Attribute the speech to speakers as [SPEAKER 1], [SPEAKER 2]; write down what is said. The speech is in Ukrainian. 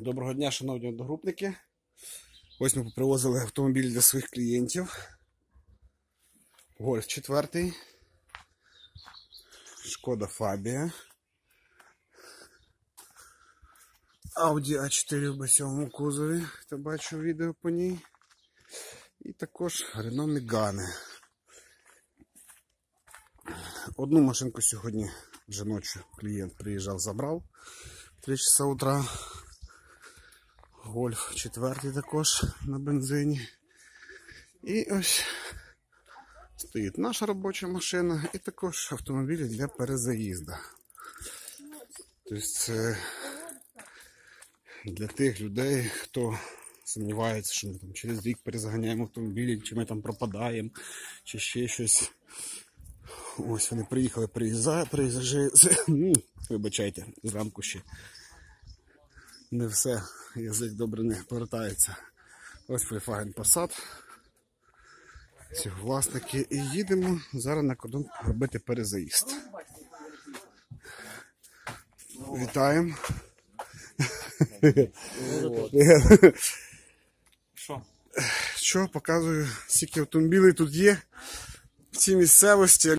[SPEAKER 1] Доброго дня, шановні одногрупники. Ось ми привозили автомобіль для своїх клієнтів. Гольф 4. Шкода Фабія. Audi A4 в басьовому кузові. Хто бачив відео по ній. І також Renault Megane. Одну машинку сьогодні вже ночі клієнт приїжджав, забрав. 3 часа утра. Гольф четвертий також на бензині. І ось стоїть наша робоча машина і також автомобілі для перезаїзду. Тобто це для тих людей, хто сумнівається, що ми там через рік перезаганяємо автомобілі, чи ми там пропадаємо, чи ще щось. Ось вони приїхали, приїжджають, приїжджають. Вибачайте, зранку ще не все, язик добре не повертається. Ось Volkswagen Passat. Ці власники. І їдемо зараз на кордон робити перезаїзд. Вітаємо.
[SPEAKER 2] Що?
[SPEAKER 1] Що, показую, скільки автомобілів тут є в цій місцевості.